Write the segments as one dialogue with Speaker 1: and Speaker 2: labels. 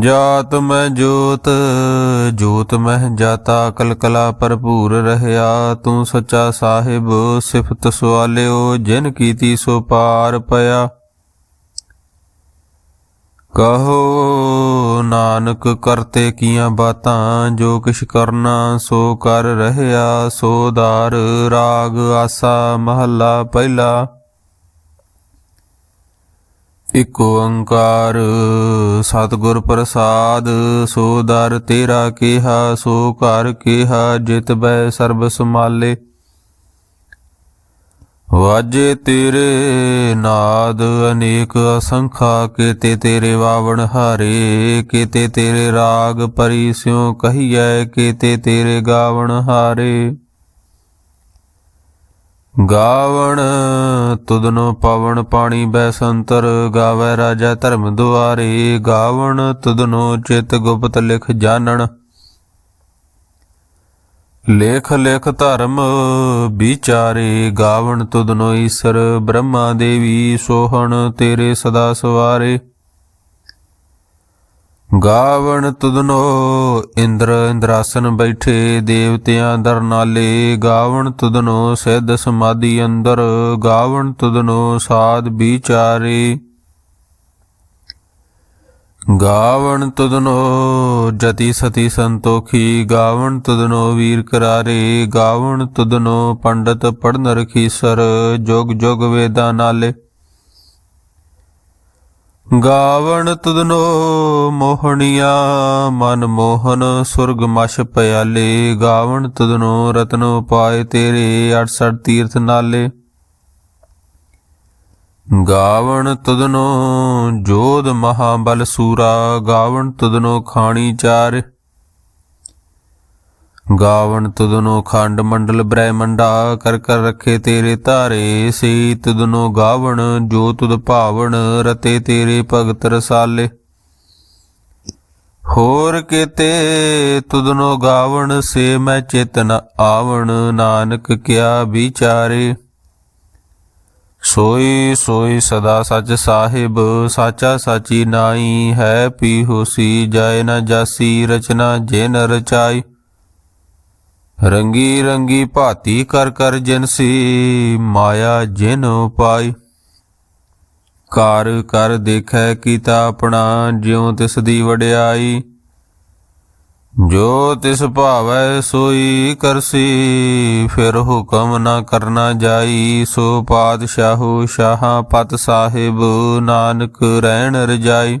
Speaker 1: ਜਾਤ ਮੈਂ ਜੋਤ ਜੋਤ ਮੈਂ ਜਾਤਾ, ਕਲਕਲਾ ਭਰਪੂਰ ਰਹਿਆ। ਤੂੰ ਸੱਚਾ ਸਾਹਿਬ, ਸਿਫਤ ਸਵਾਲਿਓ, ਜਿਨ ਕੀਤੀ ਸੋ ਪਾਰ ਪਿਆ। ਕਹੋ, ਨਾਨਕ ਕਰਤੇ ਕੀਆਂ ਬਾਤਾਂ, ਜੋ ਕਿਛ ਕਰਨਾ ਸੋ ਕਰ ਰਹਿਆ। ਸੋ ਦਾਰ, ਰਾਗ, ਆਸਾ, ਮਹੱਲਾ, ਪਹਿਲਾ। ਇਕ ਓੰਕਾਰ, ਸਤਿਗੁਰ ਪ੍ਰਸਾਦ, ਸੋ ਦਰ ਤੇਰਾ ਕਿਹਾ, ਸੋ ਘਰ ਕਿਹਾ, ਜਿਤ ਬੈ ਸਰਬ ਸਮਾਲੇ ਵਾਜੇ ਤੇਰੇ ਨਾਦ, ਅਨੇਕ ਅਸੰਖਾ, ਕੀਤੇ ਤੇਰੇ ਵਾਵਣ ਹਾਰੇ, ਕੀਤੇ ਤੇਰੇ ਰਾਗ ਪਰਿਸ਼ਿਉ ਕਹੀਐ, ਕੀਤੇ ਤੇਰੇ ਗਾਵਣ ਹਾਰੇ। ਗਾਵਣ ਤੁਦਨੋ ਪਵਨ ਪਾਣੀ ਬੈਸੰਤਰ ਗਾਵੇ ਰਾਜਾ ਧਰਮ ਦੁਆਰੇ। ਗਾਵਣ ਤੁਦਨੋ ਚਿਤ ਗੁਪਤ ਲਿਖ ਜਾਣਨ ਲੇਖ ਲੇਖ ਧਰਮ ਵਿਚਾਰੇ, ਗਾਵਣ ਤੁਦਨੋ ਈਸ਼ਰ ਬ੍ਰਹਮਾ ਦੇਵੀ ਸੋਹਣ ਤੇਰੇ ਸਦਾ ਸਵਾਰੇ। ਗਾਵਣ ਤੁਧਨੋ ਇੰਦਰ ਇੰਦਰਾਸਨ ਬੈਠੇ ਦੇਵਤਿਆਂ ਦਰ ਨਾਲੇ। ਗਾਵਣ ਤੁਧਨੋ ਸਿੱਧ ਸਮਾਧੀ ਅੰਦਰ। ਗਾਵਣ ਤੁਧਨੋ ਸਾਧ ਵਿਚਾਰੇ। ਗਾਵਣ ਤੁਧਨੋ ਜਤੀ ਸਤੀ ਸੰਤੋਖੀ। ਗਾਵਣ ਤੁਧਨੋ ਵੀਰ ਕਰਾਰੇ। ਗਾਵਣ ਤੁਧਨੋ ਪੰਡਤ ਪੜਨ ਰਖੀਸਰ। ਜੋਗ ਜੋਗ ਵੇਦਾਂ ਨਾਲੇ। ਗਾਵਣ ਤੁਧਨੋ ਮੋਹਣੀਆਂ, ਮਨ ਮੋਹਨ ਸੁਰਗ ਮਛ ਪਿਆਲੇ। ਗਾਵਣ ਤੁਧਨੋ ਰਤਨੋ ਪਾਏ ਤੇਰੇ 68 ਤੀਰਥ ਨਾਲੇ। ਗਾਵਣ ਤੁਧਨੋ ਜੋਧ ਮਹਾਬਲ ਸੂਰਾ, ਗਾਵਣ ਤੁਧਨੋ ਖਾਣੀ ਚਾਰ। ਗਾਵਣ ਤੁਦਨੋ ਖੰਡ ਮੰਡਲ ਬ੍ਰਹਮੰਡਾ ਕਰ ਕਰ ਰੱਖੇ ਤੇਰੇ ਧਾਰੇ ਸੇ ਤੁਦਨੋ ਗਾਵਣ, ਜੋ ਤੁਦ ਭਾਵਣ, ਰਤੇ ਤੇਰੇ ਭਗਤ ਰਸਾਲੇ। ਹੋਰ ਕੀਤੇ ਤੁਦਨੋ ਗਾਵਣ, ਸੇ ਮੈਂ ਚੇਤਨ ਆਵਣ, ਨਾਨਕ ਕਿਆ ਵਿਚਾਰੇ। ਸੋਈ ਸੋਈ ਸਦਾ ਸੱਚ ਸਾਹਿਬ, ਸਾਚਾ ਸਾਚੀ ਨਾਈ ਹੈ ਪੀ ਹੋਸੀ ਜਾਏ ਨਾ ਜਾਸੀ, ਰਚਨਾ ਜਿਨ ਰਚਾਈ। ਰੰਗੀ ਰੰਗੀ ਭਾਤੀ ਕਰ ਕਰ ਜਿਨਸੀ ਮਾਇਆ ਜਿਨ ਪਾਈ। ਕਾਰ ਕਰ ਦੇਖੈ ਕੀਤਾ ਆਪਣਾ, ਜਿਉ ਤਿਸ ਦੀ ਵਡਿਆਈ। ਜੋ ਤਿਸ ਭਾਵੈ ਸੋਈ ਕਰਸੀ, ਫਿਰ ਹੁਕਮ ਨਾ ਕਰਨਾ ਜਾਈ। ਸੋ ਪਾਤਸ਼ਾਹੂ ਸ਼ਾਹਾਂ ਪਤ ਸਾਹਿਬ, ਨਾਨਕ ਰਹਿਣ ਰਜਾਈ।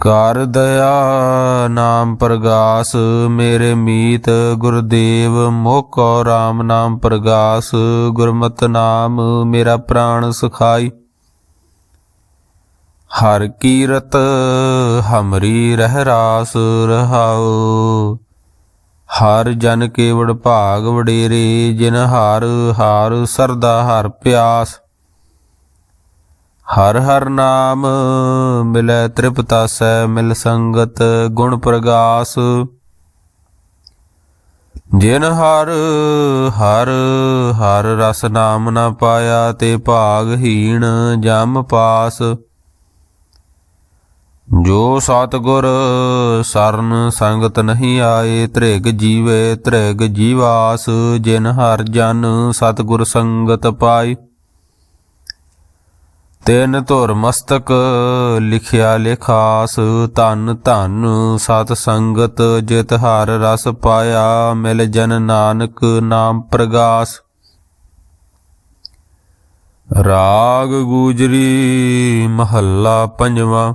Speaker 1: ਕਰ ਦਇਆ ਨਾਮ ਪ੍ਰਗਾਸ, ਮੇਰੇ ਮੀਤ ਗੁਰਦੇਵ ਮੋਕੋ RAM ਨਾਮ ਪ੍ਰਗਾਸ, ਗੁਰਮਤ ਨਾਮ ਮੇਰਾ ਪ੍ਰਾਣ ਸਖਾਈ। ਹਰ ਕੀਰਤ ਹਮਰੀ ਰਹਿ ਰਾਸ ਰਹਾਉ, ਹਰ ਜਨ ਕੇਵੜ ਭਾਗ ਵਡੇਰੇ, ਜਿਨ ਹਰ ਹਾਰ ਸਰਦਾ ਹਰ ਪਿਆਸ। ਹਰ ਹਰ ਨਾਮ ਮਿਲੈ ਤ੍ਰਿਪਤਾਸੈ ਮਿਲ ਸੰਗਤ ਗੁਣ ਪ੍ਰਗਾਸ। ਜਿਨ ਹਰ ਹਰ ਹਰ ਰਸ ਨਾਮ ਨਾ ਪਾਇਆ ਤੇ ਭਾਗਹੀਣ ਜਮ ਪਾਸ। ਜੋ ਸਤਗੁਰ ਸਰਨ ਸੰਗਤ ਨਹੀਂ ਆਏ ਤ੍ਰਿਗ ਜੀਵੇ ਤ੍ਰਿਗ ਜੀਵਾਸ। ਜਿਨ ਹਰ ਜਨ ਸਤਗੁਰ ਸੰਗਤ ਪਾਈ। ਤਿੰਨ ਧੁਰ ਮਸਤਕ ਲਿਖਿਆ ਲਿਖਾਸ ਧਨ ਧਨ ਸਤ ਸੰਗਤ ਜਿਤ ਹਰ ਰਸ ਪਾਇਆ, ਮਿਲ ਜਨ ਨਾਨਕ ਨਾਮ ਪ੍ਰਗਾਸ। ਰਾਗ ਗੂਜਰੀ ਮਹੱਲਾ ਪੰਜਵਾਂ।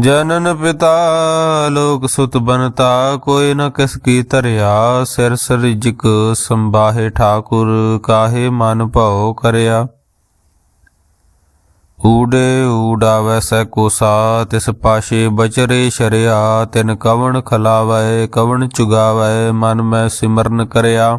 Speaker 1: ਜਨਨ ਪਿਤਾ ਲੋਕ ਸੁਤ ਬਨਤਾ, ਕੋਈ ਨ ਕਿਸ ਕੀ ਧਰਿਆ, ਸਿਰ ਸਰਿਜਕ ਸੰਬਾਹੇ ਠਾਕੁਰ, ਕਾਹੇ ਮਨ ਭਉ ਕਰਿਆ। ਊੜੇ ਊਡਾਵੈ ਸੈ ਕੋਸਾ, ਤਿਸ ਪਾਸ਼ੇ ਬਚਰੇ ਸ਼ਰਿਆ, ਤਿਨ ਕਵਣ ਖਲਾਵੈ, ਕਵਣ ਚੁਗਾਵੈ, ਮਨ ਮੈਂ ਸਿਮਰਨ ਕਰਿਆ।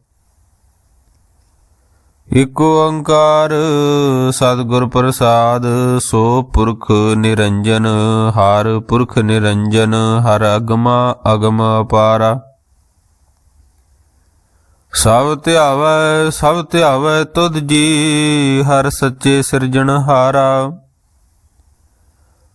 Speaker 1: ਇਕ ਓੰਕਾਰ ਸਤਿਗੁਰ ਪ੍ਰਸਾਦ, ਸੋ ਪੁਰਖ ਨਿਰੰਜਨ, ਹਰ ਪੁਰਖ ਨਿਰੰਜਨ, ਹਰ ਅਗਮਾ ਅਗਮ ਅਪਾਰਾ। ਸਭ ਧਿਆਵੈ ਸਭ ਧਿਆਵੈ ਤੁਧ ਜੀ, ਹਰ ਸੱਚੇ ਸਿਰਜਣਹਾਰਾ।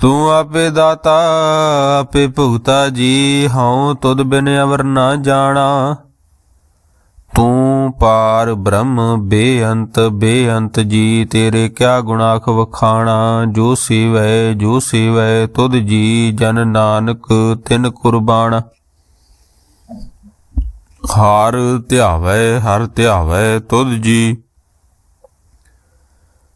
Speaker 1: ਤੂੰ ਆਪੇ ਦਾਤਾ, ਆਪੇ ਭੁਗਤਾ ਜੀ, ਹਉ ਤੁਧ ਬਿਨ ਅਵਰ ਨਾ ਜਾਣਾ। ਤੂੰ ਪਾਰ ਬ੍ਰਹਮ, ਬੇਅੰਤ ਬੇਅੰਤ ਜੀ, ਤੇਰੇ ਕਿਆ ਗੁਣਾਖ ਵਖਾਣਾ। ਜੋ ਸੇਵੈ ਜੋ ਸੇਵੈ, ਤੁਧ ਜੀ, ਜਨ ਨਾਨਕ, ਤਿਨ ਕੁਰਬਾਨ। ਹਾਰ ਧਿਆਵੈ, ਹਰ ਧਿਆਵੈ ਤੁਧ ਜੀ।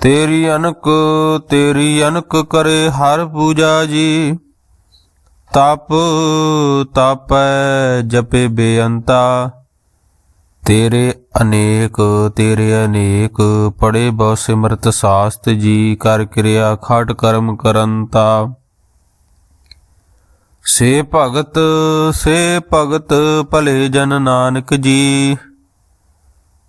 Speaker 1: ਤੇਰੀ ਅਨਕ ਤੇਰੀ ਅਨਕ ਕਰੇ ਹਰ ਪੂਜਾ ਜੀ। ਤਪ, ਤਪੈ, ਜਪੇ ਬੇਅੰਤਾ। ਤੇਰੇ ਅਨੇਕ ਤੇਰੇ ਅਨੇਕ ਪੜੇ ਬਹੁ ਸਿਮਰਤ ਸਾਸਤ ਜੀ, ਕਰ ਕਿਰਿਆ ਖਟ ਕਰਮ ਕਰੰਤਾ। ਸੇ ਭਗਤ ਸੇ ਭਗਤ, ਭਲੇ ਜਨ ਨਾਨਕ ਜੀ।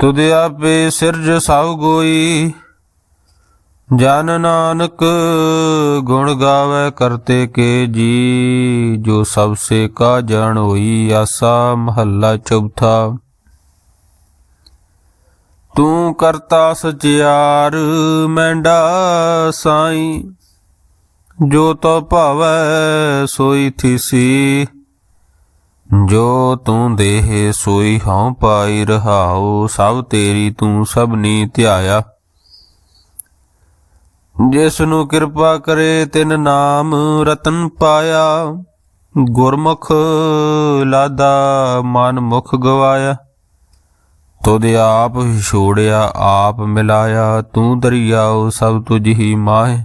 Speaker 1: ਤੁਧ ਆਪੇ ਸਿਰਜ ਸਭ ਗੋਈ। ਜਨ ਨਾਨਕ ਗੁਣ ਗਾਵੇ ਕਰਤੇ ਕੇ ਜੀ। ਜੋ ਸਭ ਸੇ ਕਾ ਜਾਣ ਹੋਈ ਆਸਾ ਮਹੱਲਾ ਚੌਥਾ। ਤੂੰ ਕਰਤਾ ਸਚਿਆਰ ਮੈਂਡਾ ਸਾਈ। ਜੋ ਤੋ ਭਾਵੈ ਸੋਈ ਥੀਸੀ। ਜੋ ਤੂੰ ਦੇਹ ਸੋਈ ਹਉ ਪਾਈ ਰਹਾਉ, ਸਭ ਤੇਰੀ ਤੂੰ ਸਭਨੀ ਧਿਆਇਆ। ਜਿਸ ਨੂੰ ਕਿਰਪਾ ਕਰੇ ਤਿਨ ਨਾਮ ਰਤਨ ਪਾਇਆ, ਗੁਰਮੁਖ ਲਾਦਾ ਮਨ ਮੁਖ ਗਵਾਇਆ। ਤੁਧ ਆਪ ਛੋੜਿਆ, ਆਪ ਮਿਲਾਇਆ, ਤੂੰ ਦਰਿਆਉ ਸਭ ਤੁਝ ਹੀ ਮਾਹੇ।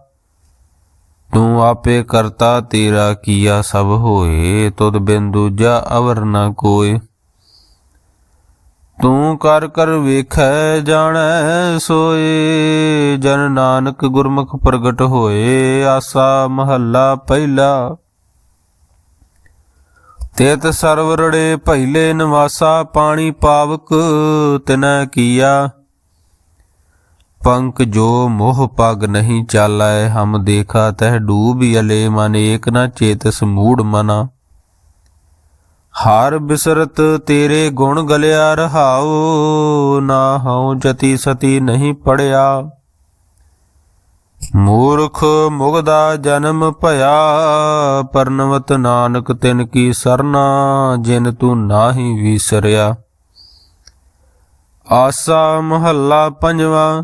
Speaker 1: ਤੂੰ ਆਪੇ ਕਰਤਾ ਤੇਰਾ ਕੀਆ ਸਭ ਹੋਏ, ਤੁਧ ਬਿਨ ਦੂਜਾ ਅਵਰ ਨਾ ਕੋਏ। ਤੂੰ ਕਰ ਕਰ ਵੇਖੈ, ਜਾਣੈ, ਸੋਏ। ਜਨ ਨਾਨਕ ਗੁਰਮੁਖ ਪ੍ਰਗਟ ਹੋਏ, ਆਸਾ ਮਹੱਲਾ ਪਹਿਲਾ। ਤੇਤ ਸਰਵਰੜੇ ਪਹਿਲੇ ਨਿਵਾਸਾ, ਪਾਣੀ ਪਾਵਕ ਤਿਨੈ ਕੀਆ। ਪੰਕ ਜੋ ਮੋਹ ਪਗ ਨਹੀਂ ਚਾਲੈ ਹਮ ਦੇਖਾ ਤਹ ਡੂਬ ਅਲੇ, ਮਨ ਏਕ ਨ ਚੇਤਸ ਮੂੜ ਮਨਾ। ਹਾਰ ਬਿਸਰਤ ਤੇਰੇ ਗੁਣ ਗਲਿਆ ਰਹਾਉ, ਨਾ ਹਉ ਜਤੀ ਸਤੀ ਨਹੀਂ ਪੜਿਆ। ਮੂਰਖ ਮੁਗਦਾ ਜਨਮ ਭਇਆ, ਪਰਨਵਤ ਨਾਨਕ ਤਿਨ ਕੀ ਸਰਨਾ, ਜਿਨ ਤੂੰ ਨਾਹੀ ਵਿਸਰਿਆ। ਆਸਾ ਮਹੱਲਾ ਪੰਜਵਾਂ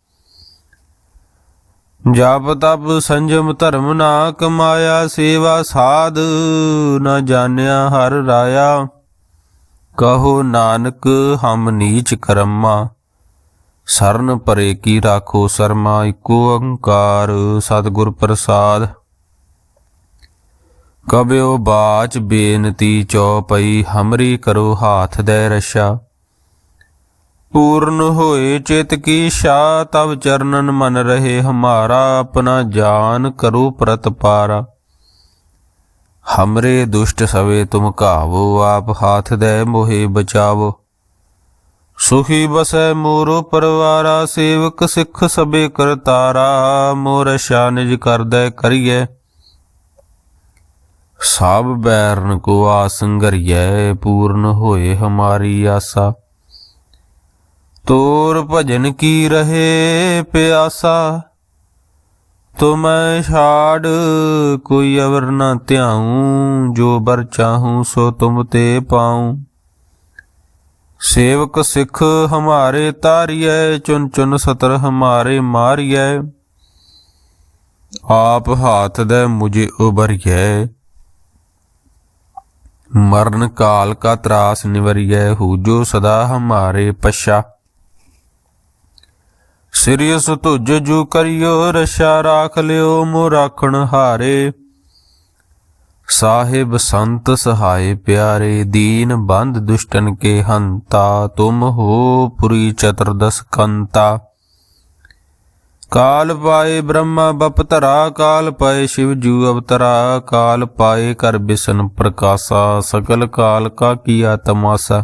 Speaker 1: ਜਪ ਤਪ ਸੰਜਮ ਧਰਮ ਨਾ ਕਮਾਇਆ, ਸੇਵਾ ਸਾਧ ਨਾ ਜਾਣਿਆ ਹਰ ਰਾਇਆ। ਕਹੋ ਨਾਨਕ, ਹਮ ਨੀਚ ਕਰਮਾ। ਸਰਨ ਪਰੇ ਕੀ ਰਾਖੋ ਸਰਮਾ, ਇਕੋ ਓੰਕਾਰ ਸਤਿਗੁਰ ਪ੍ਰਸਾਦ। ਕਬਿਓ ਬਾਚ ਬੇਨਤੀ ਚਉਪਈ ਹਮਰੀ ਕਰੋ ਹਾਥ ਦੇ ਰਸ਼ਾ। ਪੂਰਨ ਹੋਏ ਚਿਤ ਕੀ ਸ਼ਾ ਤਵ ਚਰਨਨ ਮਨ ਰਹੇ ਹਮਾਰਾ, ਆਪਣਾ ਜਾਨ ਕਰੋ ਪ੍ਰਤਪਾਰਾ ਹਮਰੇ ਦੁਸ਼ਟ ਸਵੇ ਤੁਮ ਘਾਵੋ, ਆਪ ਹਾਥ ਦੇ ਮੋਹਿ ਬਚਾਵੋ। ਸੁਖੀ ਬਸੈ ਮੋਰੋ ਪਰਵਾਰਾ, ਸੇਵਕ ਸਿੱਖ ਸਬੇ ਕਰਤਾਰਾ ਮੋਰ ਸ਼ਾਨਿਜ ਕਰਦੈ ਕਰੀਐ। ਸਭ ਬੈਰਨ ਕੋ ਆਸੰਗਰੀਐ ਪੂਰਨ ਹੋਏ ਹਮਾਰੀ ਆਸਾ। ਤੋਰ ਭਜਨ ਕੀ ਰਹੇ ਪਿਆਸਾ? ਤੁਮੈ ਛਾੜ ਕੋਈ ਅਵਰ ਨਾ ਧਿਆਉ, ਜੋ ਬਰ ਚਾਹੂੰ ਸੋ ਤੁਮ ਤੇ ਪਾਉ। ਸੇਵਕ ਸਿੱਖ ਹਮਾਰੇ ਤਾਰੀਐ, ਚੁਨ ਚੁਨ ਸਤਰ ਹਮਾਰੇ ਮਾਰੀਐ। ਆਪ ਹਾਥ ਦੇ ਮੁਝੇ ਉਬਰਿਐ ਮਰਨ ਕਾਲ ਕਾ ਤਰਾਸ ਨਿਵਰਿਐ, ਹੂ ਜੋ ਸਦਾ ਹਮਾਰੇ ਪਛਾ। ਸਿਰਿਯਸ ਤੁਜ ਜੂ ਕਰਿਓ, ਰਸ਼ਾ ਰਾਖ ਲਿਓ ਮੋ ਰਾਖਣ ਹਾਰੇ। ਸਾਹਿਬ ਸੰਤ ਸਹਾਏ ਪਿਆਰੇ, ਦੀਨ ਬੰਦ ਦੁਸ਼ਟਨ ਕੇ ਹੰਤਾ, ਤੁਮ ਹੋ ਪੁਰੀ ਚਤੁਰਦਸ ਕੰਤਾ। ਕਾਲ ਪਾਏ ਬ੍ਰਹਮਾ ਬਪਤਰਾ ਕਾਲ ਪਾਏ ਸ਼ਿਵ ਜੂ ਅਵਤਰਾ, ਕਾਲ ਪਾਏ ਕਰ ਬਿਸ਼ਨ ਪ੍ਰਕਾਸ਼ਾ ਸਕਲ ਕਾਲ ਕਾ ਕੀਆ ਤਮਾਸਾ।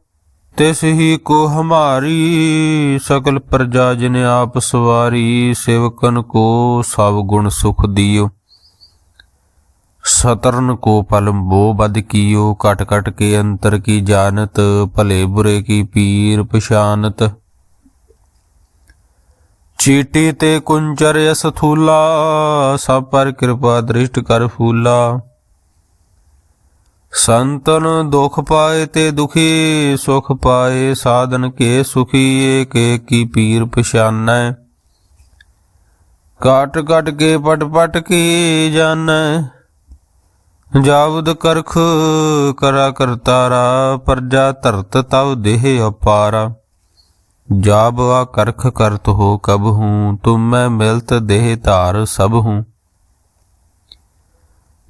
Speaker 1: ਤਿਸ ਹੀ ਕੋ ਹਮਾਰੀ ਸਕਲ ਪ੍ਰਜਾ ਜਿਨ ਆਪ ਸਵਾਰੀ, ਸੇਵਕਨ ਕੋ ਸਭ ਗੁਣ ਸੁਖ ਦਿਓ। ਸਤਰਨ ਕੋ ਪਲਮ ਬੋ ਬਦ ਕੀਓ ਕਟ ਕਟ ਕੇ ਅੰਤਰ ਕੀ ਜਾਣਤ, ਭਲੇ ਬੁਰੇ ਕੀ ਪੀਰ ਪਛਾਨਤ। ਚੀਟੀ ਤੇ ਕੁੰਚਰ ਅਸਥੂਲਾ, ਸਭ ਪਰ ਕਿਰਪਾ ਦ੍ਰਿਸ਼ਟ ਕਰ ਫੂਲਾ। ਸੰਤਨ ਦੁਖ ਪਾਏ ਤੇ ਦੁਖੀ, ਸੁਖ ਪਾਏ ਸਾਧਨ ਕੇ ਸੁਖੀ, ਏਕ ਕੀ ਪੀਰ ਪਛਾਨੈ। ਕਟ ਕਟ ਕੇ ਪਟ ਪਟ ਕੀ ਜਾਣੈ ਜਾਵਦ ਕਰਖ ਕਰਾ ਕਰਤਾਰਾ ਪਰਜਾ ਧਰਤ ਤਵ ਦੇਹ ਅਪਾਰਾ। ਜਾਬ ਆ ਕਰਖ ਕਰਤ ਹੋ ਕਬ ਹੂੰ, ਤੁਮ ਮੈਂ ਮਿਲਤ ਦੇਹ ਧਾਰ ਸਭ ਹੂੰ।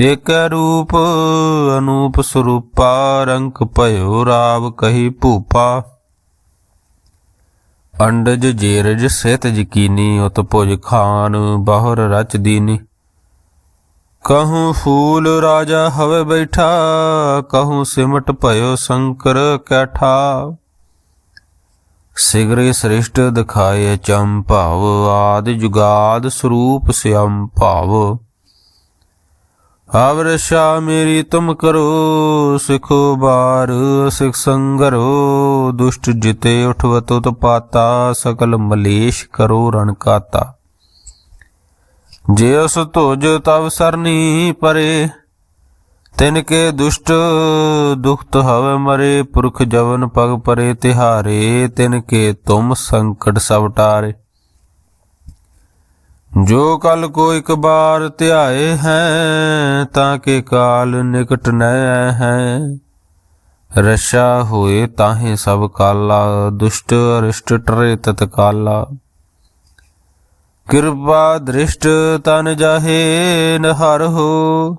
Speaker 1: ਏਕ ਰੂਪ ਅਨੂਪ ਸਰੂਪਾ ਰੰਕ ਭਇਓ ਰਾਵ ਕਹੀ ਭੂਪਾ। ਅੰਡਜ ਜੇਰਜ ਸਿਤ ਜਕੀਨੀ ਉਤ ਭੁਜ ਖਾਨ ਬਾਹਰ ਰਚ ਦੀਨੀ। ਕਹੂੰ ਫੂਲ ਰਾਜਾ ਹਵੇ ਬੈਠਾ, ਕਹੂੰ ਸਿਮਟ ਭਇਓ ਸ਼ੰਕਰ ਕੈਠਾ। ਸਿਗਰੇ ਸ੍ਰਿਸ਼ਟ ਦਿਖਾਏ ਚੰਭਾਵ ਆਦ ਜੁਗਾਦ ਸਰੂਪ ਸਿਅੰ ਭਾਵ। ਅਵਰਸ਼ਾ ਮੇਰੀ ਤੁਮ ਕਰੋ, ਸਿਖੋ ਬਾਰ, ਸਿਖ ਸੰਗਰੋ ਦੁਸ਼ਟ ਜਿਤੇ ਉਠਵਤ ਉਤ ਪਾਤਾ, ਸਕਲ ਮਲੇਸ਼ ਕਰੋ ਰਣ ਕਾਤਾ। ਜੇ ਉਸ ਤੁਜ ਤਵ ਸਰਨੀ ਪਰੇ, ਤਿਨ ਕੇ ਦੁਸ਼ਟ ਦੁਖਤ ਹਵੇ ਮਰੇ, ਪੁਰਖ ਜਵਨ ਪਗ ਪਰੇ ਤਿਹਾਰੇ, ਤਿਨ ਕੇ ਤੁਮ ਸੰਕਟ ਸਭ ਟਾਰੇ। ਜੋ ਕਲ ਕੋ ਇਕ ਬਾਰ ਧਿਆਏ ਹੈ, ਤਾਂ ਕੇ ਕਾਲ ਨਿਕਟ ਨੈ ਹੈ। ਰਸ਼ਾ ਹੋਏ ਤਾਹੇ ਸਭ ਕਾਲਾ, ਦੁਸ਼ਟ ਅਰਿਸ਼ਟ ਟਰੇ ਤਤਕਾਲਾ। ਕਿਰਪਾ ਦ੍ਰਿਸ਼ਟ ਤਨ ਜਾਹੇ ਨਹਰ ਹੋ,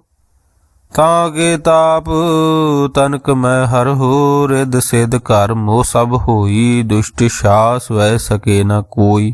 Speaker 1: ਤਾਂ ਕੇ ਤਾਪ ਤਨਕ ਮੈਂ ਹਰ ਹੋ ਰਿਦ ਸਿਧ ਘਰ ਮੋ ਸਭ ਹੋਈ, ਦੁਸ਼ਟ ਸ਼ਾਸ ਵੈ ਸਕੇ ਨਾ ਕੋਈ।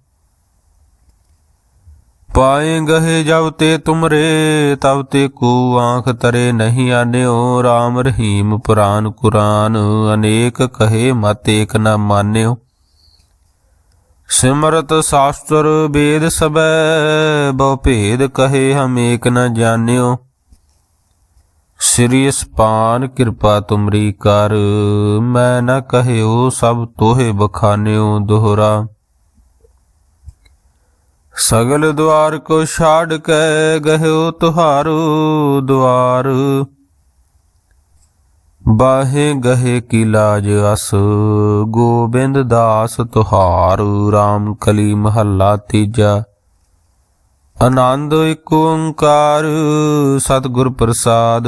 Speaker 1: ਪਾਏ ਗਹੇ ਜਬ ਤੇ ਤੁਮਰੇ, ਤਬ ਤੇ ਕੋ ਆਂਖ ਤਰੇ ਨਹੀਂ ਆਨਿਓ। RAM ਰਹੀਮ ਪੁਰਾਨ ਕੁਰਾਨ, ਅਨੇਕ ਕਹੇ ਮਤ ਏਕ ਨ ਮਾਨਿਓ। ਸਿਮਰਤ ਸ਼ਾਸਤਰ ਵੇਦ ਸਬੈ, ਬਹੁ ਭੇਦ ਕਹੇ ਹਮ ਏਕ ਨ ਜਾਣਿਓ। ਸ੍ਰੀ ਸਪਾਨ ਕਿਰਪਾ ਤੁਮਰੀ ਕਰ, ਮੈਂ ਨ ਕਹਿਓ ਸਭ ਤੋਹੇ ਬਖਾਨਿਓ ਦੁਹਰਾ। ਸਗਲ ਦੁਆਰ ਕੋ ਛਾੜ ਕੇ ਗਹਿਓ ਤੁਹਾਰੂ ਦੁਆਰ। ਬਾਹੇ ਗਹੇ ਕੀ ਲਾਜ ਅਸ, ਗੋਬਿੰਦ ਦਾਸ ਤੁਹਾਰ RAM ਕਲੀ ਮਹੱਲਾ ਤੀਜਾ। ਆਨੰਦ ਇੱਕ ਓੰਕਾਰ, ਸਤਿਗੁਰ ਪ੍ਰਸਾਦ।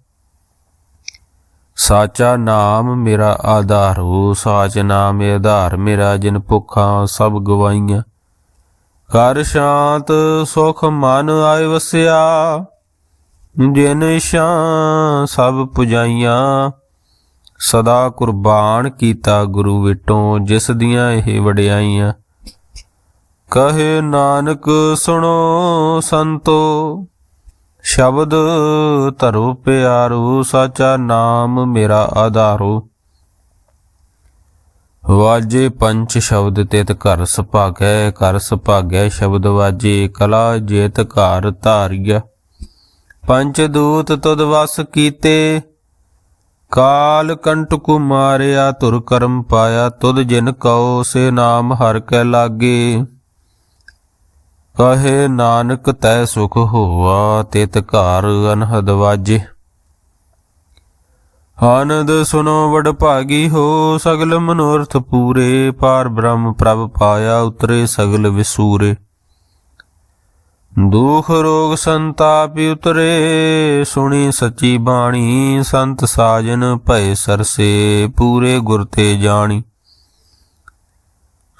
Speaker 1: ਸਾਚਾ ਨਾਮ ਮੇਰਾ ਆਧਾਰ ਹੋ, ਸਾਚ ਨਾਮ ਆਧਾਰ ਮੇਰਾ, ਜਿਨ ਭੁੱਖਾਂ ਸਭ ਗਵਾਈਆਂ। ਕਰ ਸ਼ਾਂਤ, ਸੁਖ ਮਨ ਆਇ ਵਸਿਆ। ਜਿਨ ਸ਼ਾਂ ਸਭ ਪੁਜਾਈਆਂ। ਸਦਾ ਕੁਰਬਾਨ ਕੀਤਾ ਗੁਰੂ ਵਿਟੋਂ, ਜਿਸ ਦੀਆਂ ਇਹ ਵਡਿਆਈਆਂ। ਕਹੇ ਨਾਨਕ ਸੁਣੋ ਸੰਤੋ ਸ਼ਬਦ ਧਰੋ ਪਿਆਰੂ, ਸਾਚਾ ਨਾਮ ਮੇਰਾ ਆਧਾਰੋ। ਵਾਜੇ ਪੰਚ ਸ਼ਬਦ ਤਿਤ ਘਰ ਸੁਭਾਗੈ ਘਰ ਸੁਭਾਗੈ ਸ਼ਬਦ ਵਾਜੇ, ਕਲਾ ਜੇਤ ਘਰ ਧਾਰਿਆ ਪੰਚ ਦੂਤ ਤੁਧ ਵਸ ਕੀਤੇ, ਕਾਲ ਕੰਟਕ ਮਾਰਿਆ ਤੁਰ ਕਰਮ ਪਾਇਆ, ਤੁਧ ਜਿਨ ਕਉ, ਸੇ ਨਾਮ ਹਰ ਕੈ ਲਾਗੇ। ਕਹੇ ਨਾਨਕ, ਤੈ ਸੁਖ ਹੋਆ, ਤਿਤ ਘਰ ਅਨਹਦ ਵਾਜੇ। ਆਨੰਦ ਸੁਨੋ ਵਡ ਭਾਗੀ ਹੋ, ਸਗਲ ਮਨੋਰਥ ਪੂਰੇ। ਪਾਰ ਬ੍ਰਹਮ ਪ੍ਰਭ ਪਾਇਆ, ਉਤਰੇ ਸਗਲ ਵਿਸੂਰੇ। ਦੁਖ ਰੋਗ ਸੰਤਾਪ ਉਤਰੇ, ਸੁਣੀ ਸੱਚੀ ਬਾਣੀ, ਸੰਤ ਸਾਜਨ ਭਏ ਸਰਸੇ, ਪੂਰੇ ਗੁਰ ਤੇ ਜਾਣੀ।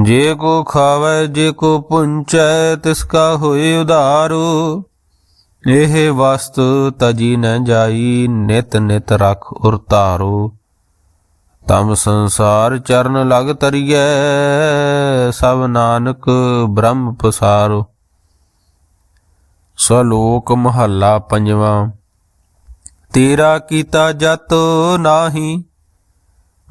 Speaker 1: ਜੇ ਕੋ ਖਾਵੇ, ਜੇ ਕੋ ਪੁੰਚੈ, ਤਿਸ ਕਾ ਹੋਏ ਉਧਾਰੂ। ਇਹ ਵਸਤ ਤਜੀ ਨ ਜਾਈ, ਨਿਤ ਨਿਤ ਰਖ ਉਰ ਧਾਰੋ। ਤਮ ਸੰਸਾਰ ਚਰਨ ਲਗ ਤਰੀਐ, ਸਭ ਨਾਨਕ ਬ੍ਰਹਮ ਪਸਾਰੋ। ਸਲੋਕ ਮਹੱਲਾ ਪੰਜਵਾਂ। ਤੇਰਾ ਕੀਤਾ ਜਤ ਨਾਹੀ